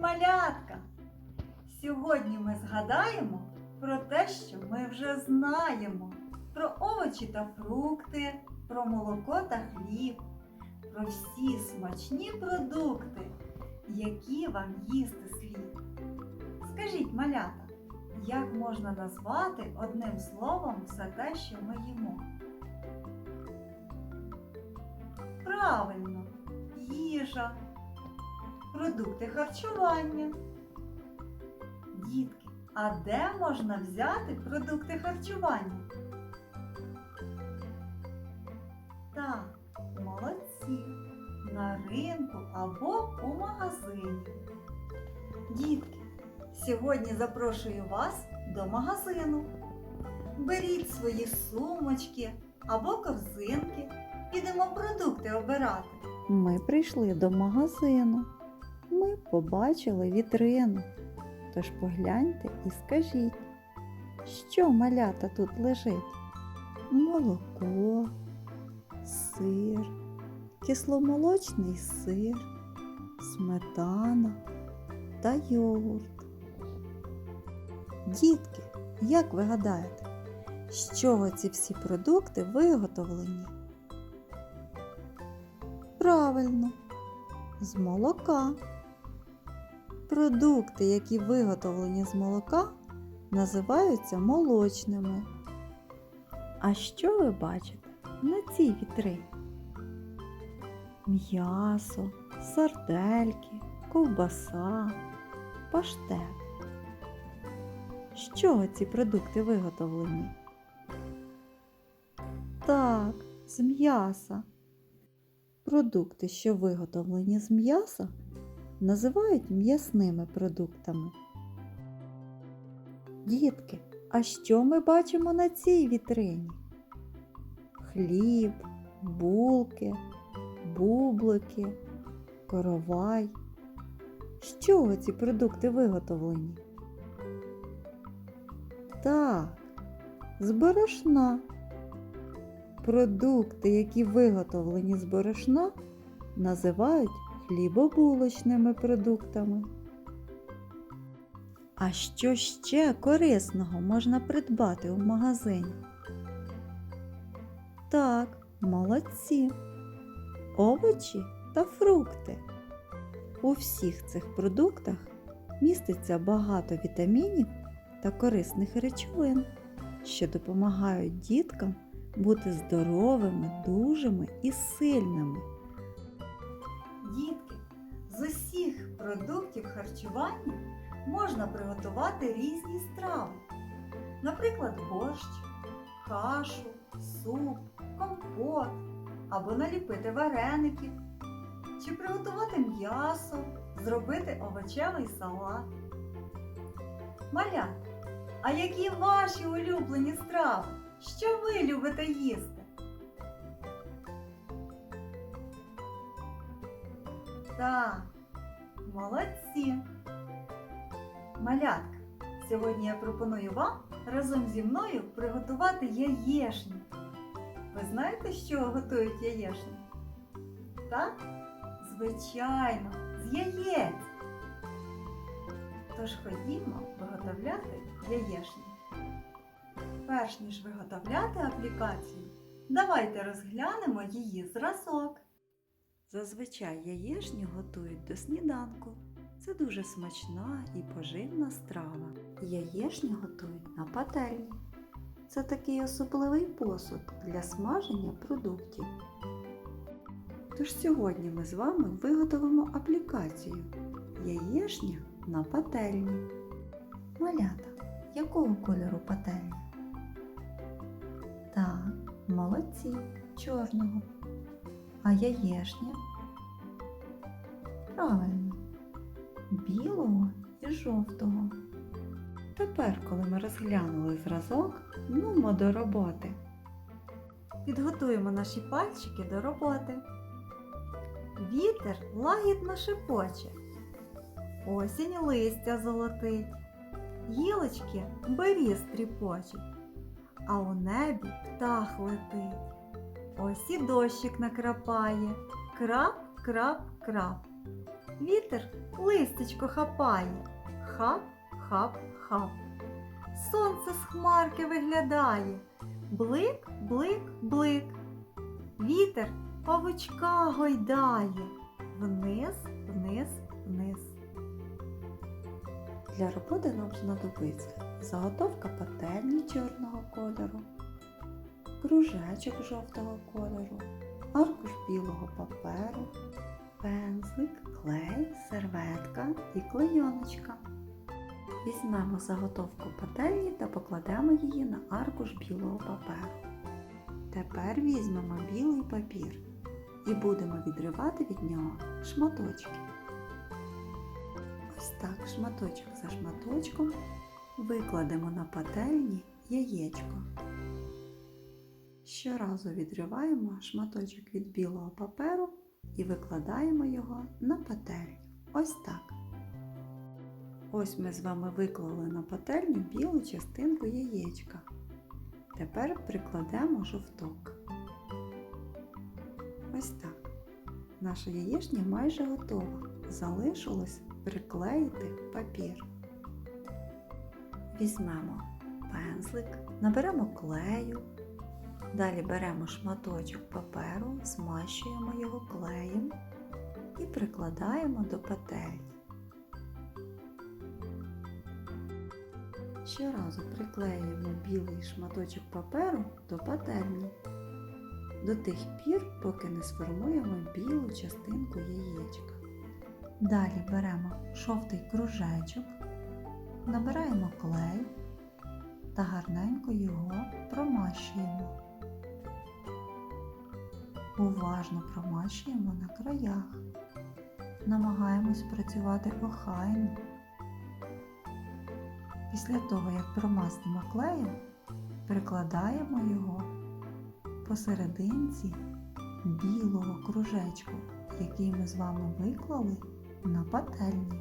малятка! Сьогодні ми згадаємо про те, що ми вже знаємо: про овочі та фрукти, про молоко та хліб, про всі смачні продукти, які вам їсти слід. Скажіть, малята, як можна назвати одним словом все те, що ми їмо? Правильно, їжа, продукти харчування. Дітки, а де можна взяти продукти харчування? Так, молодці, на ринку або у магазині. Дітки, сьогодні запрошую вас до магазину. Беріть свої сумочки або корзинки, підемо продукти обирати. Ми прийшли до магазину. Ми побачили вітрину. Тож погляньте і скажіть, що малята тут лежить? Молоко, сир, кисломолочний сир, сметана та йогурт. Дітки, як ви гадаєте, з чого ці всі продукти виготовлені? Правильно, з молока. Продукти, які виготовлені з молока, називаються молочними. А що ви бачите на цій вітрині? М'ясо, сардельки, ковбаса, паштет. З чого ці продукти виготовлені? Так, з м'яса. Продукти, що виготовлені з м'яса, називають м'ясними продуктами. Дітки, а що ми бачимо на цій вітрині? Хліб, булки, бублики, коровай. З чого ці продукти виготовлені? Так, з борошна. Продукти, які виготовлені з борошна, називають хлібобулочними продуктами. А що ще корисного можна придбати у магазині? Так, молодці. Овочі та фрукти. У всіх цих продуктах міститься багато вітамінів та корисних речовин, що допомагають діткам бути здоровими, дужими і сильними. Усіх продуктів харчування можна приготувати різні страви. Наприклад, борщ, кашу, суп, компот або наліпити вареників, чи приготувати м'ясо, зробити овочевий салат. Малята, а які ваші улюблені страви? Що ви любите їсти? Так, молодці. Малятка, сьогодні я пропоную вам разом зі мною приготувати яєшню. Ви знаєте, з чого готують яєшню? Так? Звичайно, з яєць. Тож ходімо виготовляти яєшню. Перш ніж виготовляти аплікацію, давайте розглянемо її зразок. Зазвичай яєшню готують до сніданку. Це дуже смачна і поживна страва. Яєшню готують на пательні. Це такий особливий посуд для смаження продуктів. Тож сьогодні ми з вами виготовимо аплікацію Яєшня на пательні. Малята, якого кольору пательня? Так, молодці, чорного. А яєшня? Правильно, білого і жовтого. Тепер, коли ми розглянули зразок, нумо до роботи. Підготуємо наші пальчики до роботи. Вітер лагідно шепоче. Осінь листя золотить. Гілочки беріз тріпочуть, а у небі птах летить. Ось і дощик накрапає. Крап, крап, крап. Вітер листечко хапає. Хап, хап, хап. Сонце з хмарки виглядає. Блик, блик, блик. Вітер павучка гойдає. Вниз, вниз, вниз. Для роботи нам знадобиться заготовка пательні чорного кольору, кружечок жовтого кольору, аркуш білого паперу, пензлик, клей, серветка і клейоночка. Візьмемо заготовку пательні та покладемо її на аркуш білого паперу. Тепер візьмемо білий папір і будемо відривати від нього шматочки. Ось так, шматочок за шматочком викладемо на пательні яєчко. Щоразу відриваємо шматочок від білого паперу і викладаємо його на пательню. Ось так. Ось ми з вами виклали на пательню білу частинку яєчка. Тепер прикладемо жовток. Ось так. Наша яєчня майже готова. Залишилось приклеїти папір. Візьмемо пензлик, наберемо клею, далі беремо шматочок паперу, змащуємо його клеєм і прикладаємо до пательні. Щоразу приклеюємо білий шматочок паперу до пательні до тих пір, поки не сформуємо білу частинку яєчка. Далі беремо жовтий кружечок, набираємо клей та гарненько його промащуємо. Уважно промащуємо на краях. Намагаємось працювати охайно. Після того, як промастимо клеєм, прикладаємо його посерединці білого кружечку, який ми з вами виклали на пательні.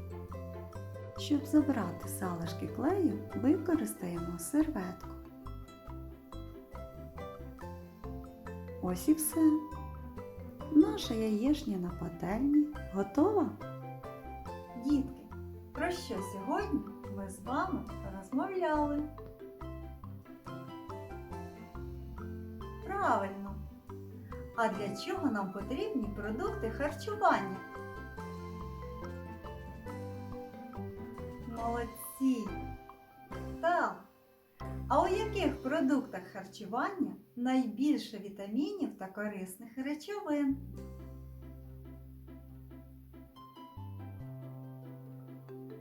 Щоб забрати залишки клею, використаємо серветку. Ось і все. Наша яєшня на пательні готова. Дітки, про що сьогодні ми з вами розмовляли? Правильно. А для чого нам потрібні продукти харчування? Молодці! Так. А у яких продуктах харчування найбільше вітамінів та корисних речовин?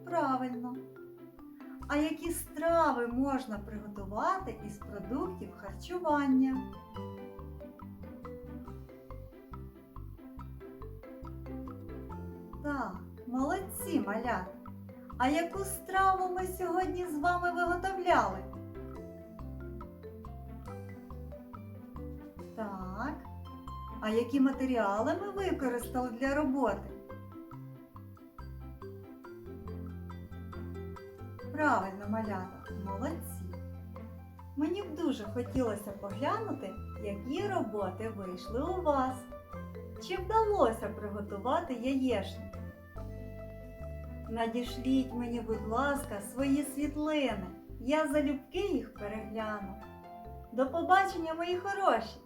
Правильно. А які страви можна приготувати із продуктів харчування? Так, молодці, малята. А яку страву ми сьогодні з вами виготовляли? А які матеріали ми використали для роботи? Правильно, малята, молодці. Мені б дуже хотілося поглянути, які роботи вийшли у вас. Чи вдалося приготувати яєшню? Надішліть мені, будь ласка, свої світлини. Я залюбки їх перегляну. До побачення, мої хороші!